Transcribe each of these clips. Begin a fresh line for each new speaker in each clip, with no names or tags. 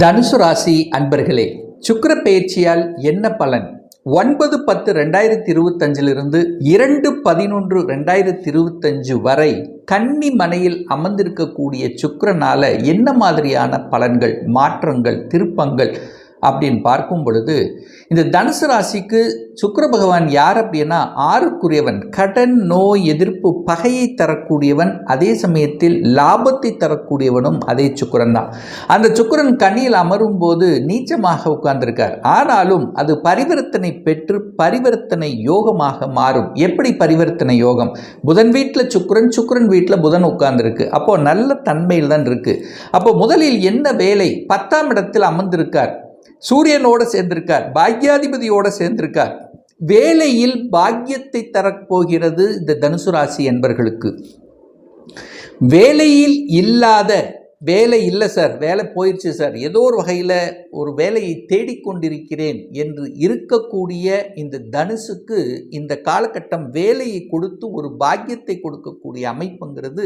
தனுசு ராசி அன்பர்களே சுக்கர பெயர்ச்சியால் என்ன பலன்? ஒன்பது பத்து ரெண்டாயிரத்தி இருபத்தஞ்சிலிருந்து இரண்டு பதினொன்று ரெண்டாயிரத்தி இருபத்தஞ்சு வரை கன்னி மனையில் அமர்ந்திருக்கக்கூடிய சுக்கரனால் என்ன மாதிரியான பலன்கள் மாற்றங்கள் திருப்பங்கள் அப்படின்னு பார்க்கும் பொழுது இந்த தனுசு ராசிக்கு சுக்கர பகவான் யார் அப்படின்னா ஆறுக்குரியவன் கடன் நோய் எதிர்ப்பு பகையை தரக்கூடியவன் அதே சமயத்தில் லாபத்தை தரக்கூடியவனும் அதே சுக்கிரன் தான். அந்த சுக்கிரன் கண்ணியில் அமரும் போது நீச்சமாக உட்கார்ந்திருக்கார். ஆனாலும் அது பரிவர்த்தனை பெற்று பரிவர்த்தனை யோகமாக மாறும். எப்படி பரிவர்த்தனை யோகம்? புதன் வீட்டில் சுக்கிரன் சுக்கிரன் வீட்டில் புதன் உட்கார்ந்துருக்கு. அப்போ நல்ல தன்மையில் தான் இருக்கு. அப்போ முதலில் என்ன வேலை? பத்தாம் இடத்தில் அமர்ந்திருக்கார். சூரியனோட சேர்ந்திருக்கார் பாக்யாதிபதியோட சேர்ந்திருக்கார். வேலையில் பாக்கியத்தை தரப்போகிறது இந்த தனுசு ராசி என்பர்களுக்கு. வேலையில் இல்லாத வேலை இல்லை சார் வேலை போயிடுச்சு சார் ஏதோ ஒரு வகையில் ஒரு வேலையை தேடிக்கொண்டிருக்கிறேன் என்று இருக்கக்கூடிய இந்த தனுசுக்கு இந்த காலகட்டம் வேலையை கொடுத்து ஒரு பாக்கியத்தை கொடுக்கக்கூடிய அமைப்புங்கிறது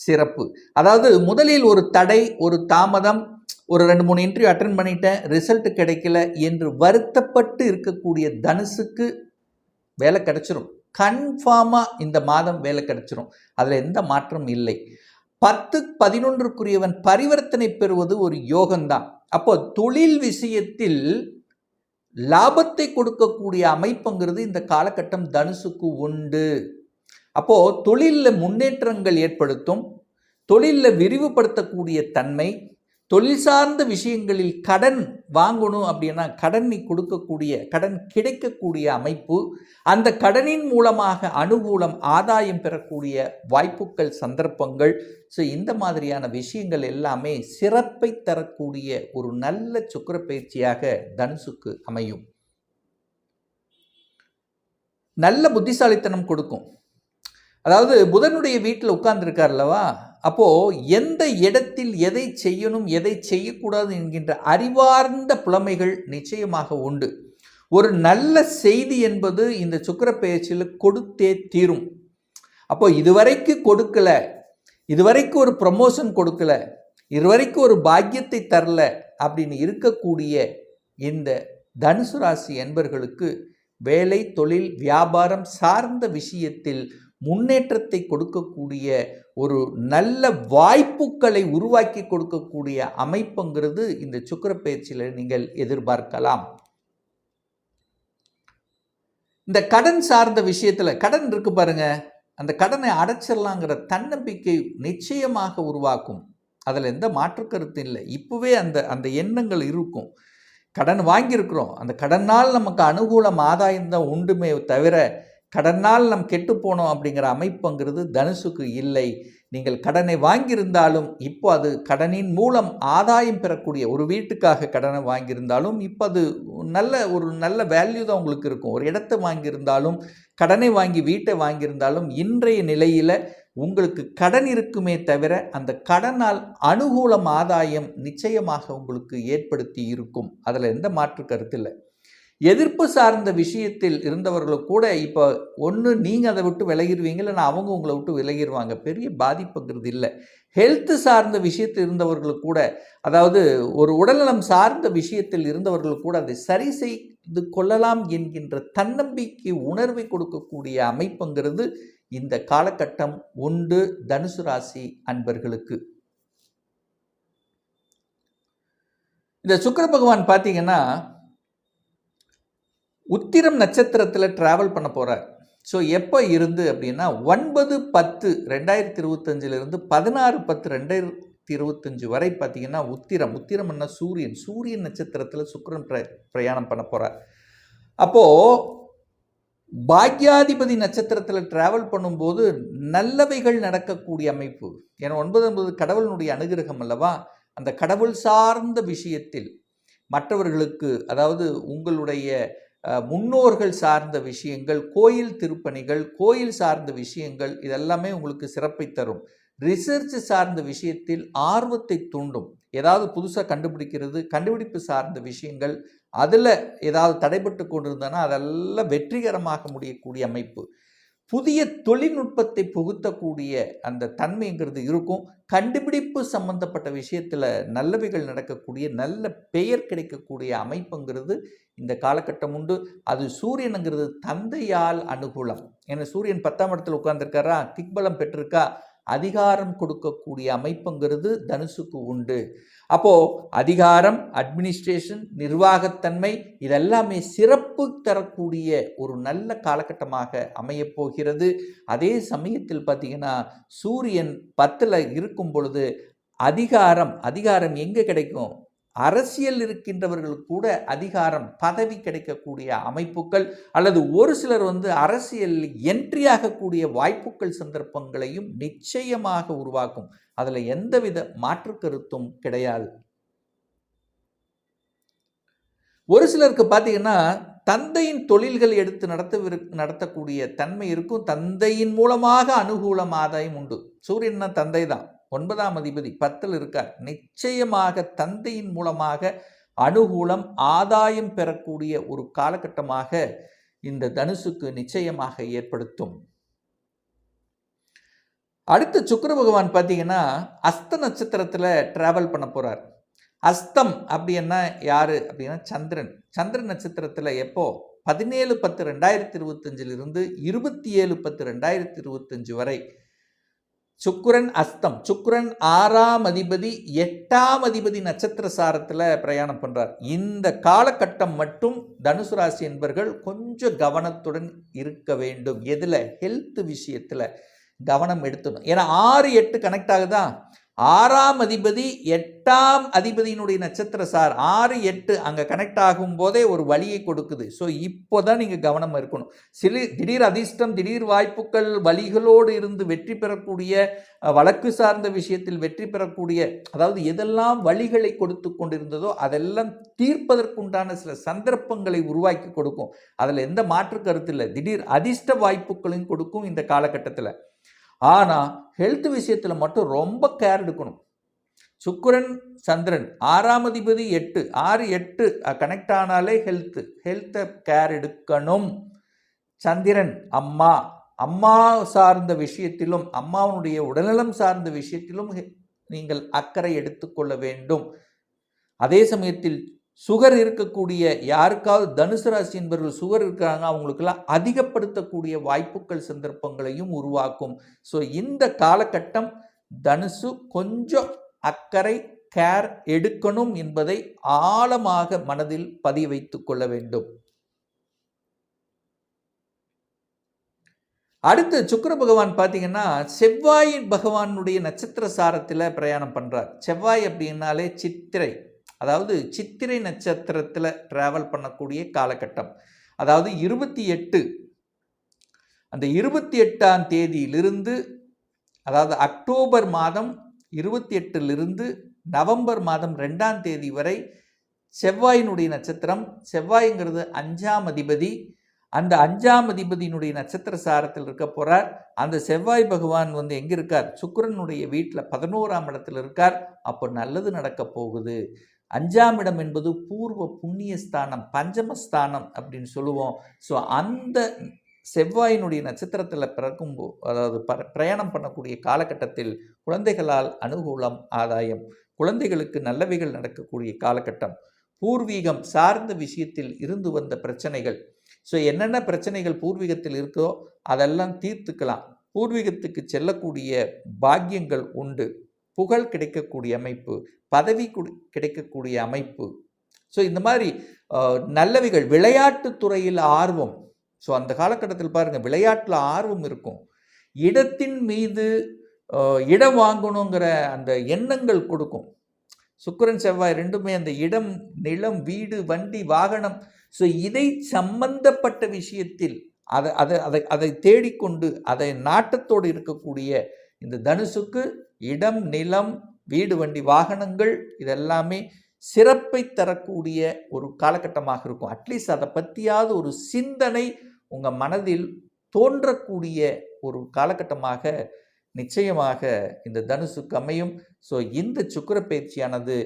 சிறப்பு. அதாவது முதலில் ஒரு தடை ஒரு தாமதம் ஒரு ரெண்டு மூணு இன்டர்வியூ அட்டன் பண்ணிட்டேன். ரிசல்ட் கிடைக்கல என்று வருத்தப்பட்டு இருக்கக்கூடிய தனுசுக்கு வேலை கிடச்சிரும். கன்ஃபார்மாக இந்த மாதம் வேலை கிடச்சிரும். அதில் எந்த மாற்றமும் இல்லை. பத்து பதினொன்றுக்குரியவன் பரிவர்த்தனை பெறுவது ஒரு யோகம்தான். அப்போ தொழில் விஷயத்தில் லாபத்தை கொடுக்கக்கூடிய அமைப்புங்கிறது இந்த காலகட்டம் தனுசுக்கு உண்டு. அப்போது தொழிலில் முன்னேற்றங்கள் ஏற்படுத்தும். தொழிலில் விரிவுபடுத்தக்கூடிய தன்மை தொழில் சார்ந்த விஷயங்களில் கடன் வாங்கணும் அப்படின்னா கடன் நீ கொடுக்கக்கூடிய கடன் கிடைக்கக்கூடிய அமைப்பு அந்த கடனின் மூலமாக அனுகூலம் ஆதாயம் பெறக்கூடிய வாய்ப்புகள் சந்தர்ப்பங்கள். ஸோ இந்த மாதிரியான விஷயங்கள் எல்லாமே சிறப்பை தரக்கூடிய ஒரு நல்ல சுக்கர பயிற்சியாக தனுசுக்கு அமையும். நல்ல புத்திசாலித்தனம் கொடுக்கும். அதாவது புதனுடைய வீட்டில் உட்கார்ந்துருக்கார்லவா அப்போது எந்த இடத்தில் எதை செய்யணும் எதை செய்யக்கூடாது என்கின்ற அறிவார்ந்த புலமைகள் நிச்சயமாக உண்டு. ஒரு நல்ல செய்தி என்பது இந்த சுக்கர பயிற்சியில் கொடுத்தே தீரும். அப்போ இதுவரைக்கு கொடுக்கல இதுவரைக்கு ஒரு ப்ரமோஷன் கொடுக்கல இதுவரைக்கும் ஒரு பாக்கியத்தை தரல அப்படின்னு இருக்கக்கூடிய இந்த தனுசு ராசி என்பர்களுக்கு வேலை தொழில் வியாபாரம் சார்ந்த விஷயத்தில் முன்னேற்றத்தை கொடுக்கக்கூடிய ஒரு நல்ல வாய்ப்புகளை உருவாக்கி கொடுக்கக்கூடிய அமைப்புங்கிறது இந்த சுக்கர பயிற்சியில் நீங்கள் எதிர்பார்க்கலாம். இந்த கடன் சார்ந்த விஷயத்தில் கடன் இருக்கு பாருங்க. அந்த கடனை அடைச்சிடலாங்கிற தன்னம்பிக்கை நிச்சயமாக உருவாக்கும். அதில் எந்த மாற்று கருத்து இல்லை. இப்போவே அந்த அந்த எண்ணங்கள் இருக்கும். கடன் வாங்கியிருக்கிறோம். அந்த கடனால் நமக்கு அனுகூலம் ஆதாயம் தான் உண்டுமே தவிர கடனால் நம் கெட்டு போனோம் அப்படிங்கிற அமைப்புங்கிறது தனுசுக்கு இல்லை. நீங்கள் கடனை வாங்கியிருந்தாலும் இப்போ அது கடனின் மூலம் ஆதாயம் பெறக்கூடிய ஒரு வீட்டுக்காக கடனை வாங்கியிருந்தாலும் இப்போ அது நல்ல ஒரு நல்ல வேல்யூ தான் உங்களுக்கு இருக்கும். ஒரு இடத்தை வாங்கியிருந்தாலும் கடனை வாங்கி வீட்டை வாங்கியிருந்தாலும் இன்றைய நிலையில் உங்களுக்கு கடன் இருக்குமே தவிர அந்த கடனால் அனுகூலம் ஆதாயம் நிச்சயமாக உங்களுக்கு ஏற்படுத்தி இருக்கும். அதில் எந்த மாற்று கருத்து இல்லை. எதிர்ப்பு சார்ந்த விஷயத்தில் இருந்தவர்களும் கூட இப்போ ஒன்று நீங்கள் அதை விட்டு விலகிடுவீங்க இல்லைன்னா அவங்க உங்களை விட்டு விலகிடுவாங்க. பெரிய பாதிப்புங்கிறது இல்லை. ஹெல்த்து சார்ந்த விஷயத்தில் இருந்தவர்கள் கூட அதாவது ஒரு உடல்நலம் சார்ந்த விஷயத்தில் இருந்தவர்கள் கூட அதை சரி செய்து கொள்ளலாம் என்கின்ற தன்னம்பிக்கை உணர்வை கொடுக்கக்கூடிய அமைப்புங்கிறது இந்த காலகட்டம் உண்டு தனுசு ராசி அன்பர்களுக்கு. இந்த சுக்கர பகவான் பார்த்தீங்கன்னா உத்திரம் நட்சத்திரத்தில் ட்ராவல் பண்ண போகிறார் ஸோ எப்போ இருந்து அப்படின்னா ஒன்பது பத்து ரெண்டாயிரத்தி இருபத்தஞ்சிலிருந்து பதினாறு பத்து ரெண்டாயிரத்தி இருபத்தஞ்சு வரை பார்த்திங்கன்னா உத்திரம் உத்திரம்னா சூரியன் சூரியன் நட்சத்திரத்தில் சுக்கரன் பிர பிரயாணம் பண்ண போகிறார் அப்போது பாக்யாதிபதி நட்சத்திரத்தில் ட்ராவல் பண்ணும்போது நல்லவைகள் நடக்கக்கூடிய அமைப்பு. ஏன்னா ஒன்பது ஒன்பது கடவுளினுடைய அனுகிரகம் அல்லவா? அந்த கடவுள் சார்ந்த விஷயத்தில் மற்றவர்களுக்கு அதாவது உங்களுடைய முன்னோர்கள் சார்ந்த விஷயங்கள் கோயில் திருப்பணிகள் கோயில் சார்ந்த விஷயங்கள் இதெல்லாமே உங்களுக்கு சிறப்பை தரும். ரிசர்ச் சார்ந்த விஷயத்தில் ஆர்வத்தை தூண்டும். ஏதாவது புதுசாக கண்டுபிடிக்கிறது கண்டுபிடிப்பு சார்ந்த விஷயங்கள் அதில் ஏதாவது தடைபட்டு கொண்டிருந்தனா அதெல்லாம் வெற்றிகரமாக முடியக்கூடிய அமைப்பு. புதிய தொழில்நுட்பத்தை புகுத்தக்கூடிய அந்த தன்மைங்கிறது இருக்கும். கண்டுபிடிப்பு சம்பந்தப்பட்ட விஷயத்தில் நல்லவைகள் நடக்கக்கூடிய நல்ல பெயர் கிடைக்கக்கூடிய அமைப்புங்கிறது இந்த காலகட்டம் உண்டு. அது சூரியனுங்கிறது தந்தையால் அனுகூலம். ஏன்னா சூரியன் பத்தாம் இடத்துல உட்காந்துருக்காரா திக்பலம் பெற்றிருக்கா? அதிகாரம் கொடுக்கக்கூடிய அமைப்புங்கிறது தனுசுக்கு உண்டு. அப்போது அதிகாரம் அட்மினிஸ்ட்ரேஷன் நிர்வாகத்தன்மை இதெல்லாமே சிறப்பு தரக்கூடிய ஒரு நல்ல காலகட்டமாக அமையப் போகிறது. அதே சமயத்தில் பார்த்தீங்கன்னா சூரியன் பத்தில் இருக்கும் பொழுது அதிகாரம் அதிகாரம் எங்கே கிடைக்கும்? அரசியல் இருக்கின்றவர்கள் கூட அதிகாரம் பதவி கிடைக்கக்கூடிய அமைப்புகள் அல்லது ஒரு சிலர் வந்து அரசியல் என்ட்ரி ஆகக்கூடிய வாய்ப்புகள் சந்தர்ப்பங்களையும் நிச்சயமாக உருவாக்கும். அதில் எந்தவித மாற்று கருத்தும் கிடையாது. ஒரு சிலருக்கு பார்த்தீங்கன்னா தந்தையின் தொழில்கள் எடுத்து நடத்த நடத்தக்கூடிய தன்மை இருக்கும். தந்தையின் மூலமாக அனுகூலம் ஆதாயம் உண்டு. சூரியன்னா தந்தை தான் ஒன்பதாம் அதிபதி பத்தில் இருக்கார். நிச்சயமாக தந்தையின் மூலமாக அனுகூலம் ஆதாயம் பெறக்கூடிய ஒரு காலகட்டமாக இந்த தனுசுக்கு நிச்சயமாக ஏற்படுத்தும். அடுத்து சுக்கர பகவான் பார்த்தீங்கன்னா அஸ்த நட்சத்திரத்தில் ட்ராவல் பண்ண போகிறார் அஸ்தம் அப்படின்னா யார்? அப்படின்னா சந்திரன். சந்திரன் நட்சத்திரத்தில் எப்போ? பதினேழு பத்து ரெண்டாயிரத்தி இருபத்தஞ்சிலிருந்து இருபத்தி ஏழு பத்து ரெண்டாயிரத்தி இருபத்தஞ்சு வரை சுக்குரன் அஸ்தம். சுக்குரன் ஆறாம் அதிபதி எட்டாம் அதிபதி நட்சத்திர சாரத்தில் பிரயாணம் பண்ணுறார் இந்த காலகட்டம் மட்டும் தனுசு ராசி என்பர்கள் கொஞ்சம் கவனத்துடன் இருக்க வேண்டும். எதில்? ஹெல்த் விஷயத்தில் கவனம் எடுத்துணும் ஏன்னா ஆறு எட்டு கனெக்ட் ஆகுதா? ஆறாம் அதிபதி எட்டாம் அதிபதியினுடைய நட்சத்திர சார் ஆறு எட்டு அங்கே கனெக்ட் ஆகும் போதே ஒரு வழியை கொடுக்குது. ஸோ இப்போ தான் நீங்கள் கவனம் இருக்கணும். சிறு திடீர் அதிர்ஷ்டம் திடீர் வாய்ப்புகள் வழிகளோடு இருந்து வெற்றி பெறக்கூடிய வழக்கு சார்ந்த விஷயத்தில் வெற்றி பெறக்கூடிய அதாவது எதெல்லாம் வழிகளை கொடுத்து கொண்டிருந்ததோ அதெல்லாம் தீர்ப்பதற்குண்டான சில சந்தர்ப்பங்களை உருவாக்கி கொடுக்கும். அதில் எந்த மாற்று கருத்து இல்லை. திடீர் அதிர்ஷ்ட வாய்ப்புகளையும் கொடுக்கும் இந்த காலகட்டத்தில். ஆனால் ஹெல்த் விஷயத்தில் மட்டும் ரொம்ப கேர் எடுக்கணும். சுக்கரன் சந்திரன் ஆறாம் அதிபதி எட்டு ஆறு எட்டு கனெக்ட் ஆனாலே ஹெல்த்து ஹெல்த்தை கேர் எடுக்கணும். சந்திரன் அம்மா அம்மா சார்ந்த விஷயத்திலும் அம்மாவுடைய உடல்நலம் சார்ந்த விஷயத்திலும் நீங்கள் அக்கறை எடுத்துக்கொள்ள வேண்டும். அதே சமயத்தில் சுகர் இருக்கக்கூடிய யாருக்காவது தனுசு ராசி என்பவர்கள் சுகர் இருக்கிறாங்க அவங்களுக்கெல்லாம் அதிகப்படுத்தக்கூடிய வாய்ப்புகள் சந்தர்ப்பங்களையும் உருவாக்கும். ஸோ இந்த காலகட்டம் தனுசு கொஞ்சம் அக்கறை கேர் எடுக்கணும் என்பதை ஆழமாக மனதில் பதிய வைத்துக் கொள்ள வேண்டும். அடுத்து சுக்கர பகவான் பார்த்தீங்கன்னா செவ்வாய் பகவானுடைய நட்சத்திர சாரத்தில் பிரயாணம் பண்ணுறார் செவ்வாய் அப்படின்னாலே சித்திரை. அதாவது சித்திரை நட்சத்திரத்தில் ட்ராவல் பண்ணக்கூடிய காலகட்டம். அதாவது இருபத்தி எட்டு அந்த இருபத்தி எட்டாம் தேதியிலிருந்து அதாவது அக்டோபர் மாதம் இருபத்தி எட்டிலிருந்து நவம்பர் மாதம் ரெண்டாம் தேதி வரை செவ்வாயினுடைய நட்சத்திரம் செவ்வாய்ங்கிறது அஞ்சாம் அதிபதி. அந்த அஞ்சாம் அதிபதியினுடைய நட்சத்திர சாரத்தில் இருக்க போகிறார் அந்த செவ்வாய் பகவான் வந்து எங்கே இருக்கார்? சுக்கரனுடைய வீட்டில் பதினோராம் இடத்துல இருக்கார். அப்போ நல்லது நடக்க போகுது. அஞ்சாம் இடம் என்பது பூர்வ புண்ணிய ஸ்தானம் பஞ்சமஸ்தானம் அப்படின்னு சொல்லுவோம். ஸோ அந்த செவ்வாயினுடைய நட்சத்திரத்தில் பிறக்கும் அதாவது பிரயாணம் பண்ணக்கூடிய காலகட்டத்தில் குழந்தைகளால் அனுகூலம் ஆதாயம். குழந்தைகளுக்கு நல்லவைகள் நடக்கக்கூடிய காலகட்டம். பூர்வீகம் சார்ந்த விஷயத்தில் இருந்து வந்த பிரச்சனைகள். ஸோ என்னென்ன பிரச்சனைகள் பூர்வீகத்தில் இருக்கோ அதெல்லாம் தீர்த்துக்கலாம். பூர்வீகத்துக்கு செல்லக்கூடிய பாக்கியங்கள் உண்டு. புகழ் கிடைக்கக்கூடிய அமைப்பு பதவி கிடைக்கக்கூடிய அமைப்பு. ஸோ இந்த மாதிரி நல்லவைகள் விளையாட்டுத்துறையில் ஆர்வம். ஸோ அந்த காலகட்டத்தில் பாருங்கள் விளையாட்டில் ஆர்வம் இருக்கும். இடத்தின் மீது இடம் வாங்கணுங்கிற அந்த எண்ணங்கள் கொடுக்கும். சுக்கரன் செவ்வாய் ரெண்டுமே அந்த இடம் நிலம் வீடு வண்டி வாகனம். ஸோ இதை சம்பந்தப்பட்ட விஷயத்தில் அதை அதை அதை அதை தேடிக்கொண்டு அதை நாட்டத்தோடு இருக்கக்கூடிய இந்த தனுசுக்கு இடம் நிலம் வீடு வண்டி வாகனங்கள் இதெல்லாமே சிறப்பை தரக்கூடிய ஒரு காலகட்டமாக இருக்கும். அட்லீஸ்ட் அதை பற்றியாவது ஒரு சிந்தனை உங்கள் மனதில் தோன்றக்கூடிய ஒரு காலகட்டமாக நிச்சயமாக இந்த தனுசுக்கு அமையும். ஸோ இந்த சுக்கர பயிற்சியானது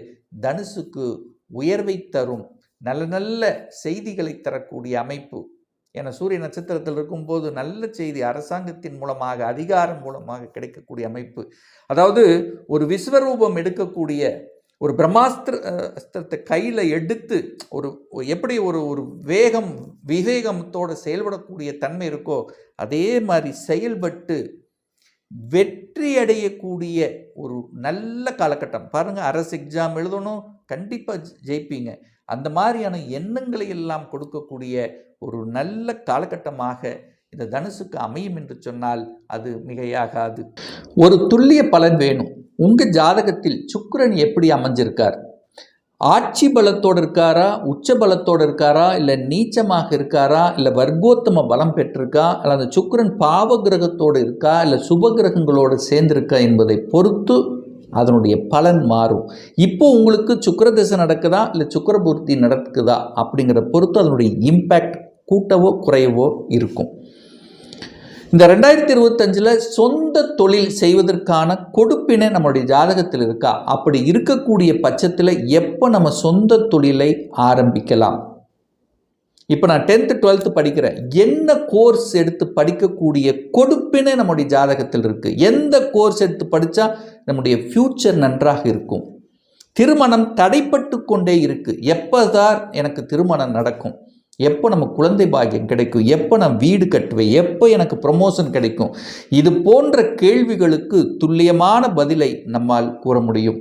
தனுசுக்கு உயர்வை தரும். நல்ல நல்ல செய்திகளை தரக்கூடிய அமைப்பு. ஏன்னா சூரிய நட்சத்திரத்தில் இருக்கும்போது நல்ல செய்தி அரசாங்கத்தின் மூலமாக அதிகாரம் மூலமாக கிடைக்கக்கூடிய அமைப்பு. அதாவது ஒரு விஸ்வரூபம் எடுக்கக்கூடிய ஒரு பிரம்மாஸ்திர கையில் எடுத்து ஒரு எப்படி ஒரு ஒரு வேகம் விவேகத்தோடு செயல்படக்கூடிய தன்மை இருக்கோ அதே மாதிரி செயல்பட்டு வெற்றி அடையக்கூடிய ஒரு நல்ல காலகட்டம். பாருங்கள் அரசு எக்ஸாம் எழுதணும் கண்டிப்பாக ஜெயிப்பீங்க. அந்த மாதிரியான எண்ணங்களை எல்லாம் கொடுக்கக்கூடிய ஒரு நல்ல காலகட்டமாக இந்த தனுசுக்கு அமையும் என்று சொன்னால் அது மிகையாகாது. ஒரு துல்லிய பலன் வேணும். உங்கள் ஜாதகத்தில் சுக்கரன் எப்படி அமைஞ்சிருக்கார்? ஆட்சி பலத்தோடு இருக்காரா? உச்ச பலத்தோடு இருக்காரா? இல்லை நீச்சமாக இருக்காரா? இல்லை வர்க்கோத்தம பலம் பெற்றிருக்கா? இல்லை அந்த சுக்கிரன் பாவ கிரகத்தோடு இருக்கா? இல்லை சுப கிரகங்களோடு சேர்ந்திருக்கா என்பதை பொறுத்து அதனுடைய பலன் மாறும். இப்போ உங்களுக்கு சுக்கர திசை நடக்குதா? இல்லை சுக்கரபூர்த்தி நடக்குதா? அப்படிங்கிற பொறுத்து அதனுடைய இம்பேக்ட் கூட்டவோ குறையவோ இருக்கும். இந்த ரெண்டாயிரத்தி இருபத்தஞ்சில் சொந்த தொழில் செய்வதற்கான கொடுப்பினை நம்மளுடைய ஜாதகத்தில் இருக்கா? அப்படி இருக்கக்கூடிய பட்சத்தில் எப்போ நம்ம சொந்த தொழிலை ஆரம்பிக்கலாம்? இப்போ நான் டென்த்து டுவெல்த்து படிக்கிறேன் என்ன கோர்ஸ் எடுத்து படிக்கக்கூடிய கொடுப்பினை நம்முடைய ஜாதகத்தில் இருக்குது எந்த கோர்ஸ் எடுத்து படித்தா நம்முடைய ஃப்யூச்சர் நன்றாக இருக்கும்? திருமணம் தடைப்பட்டு கொண்டே இருக்குது எப்போதான் எனக்கு திருமணம் நடக்கும்? எப்போ நம்ம குழந்தை பாக்கியம் கிடைக்கும்? எப்போ நான் வீடு கட்டுவேன்? எப்போ எனக்கு ப்ரமோஷன் கிடைக்கும்? இது போன்ற கேள்விகளுக்கு துல்லியமான பதிலை நம்மால் கூற முடியும்.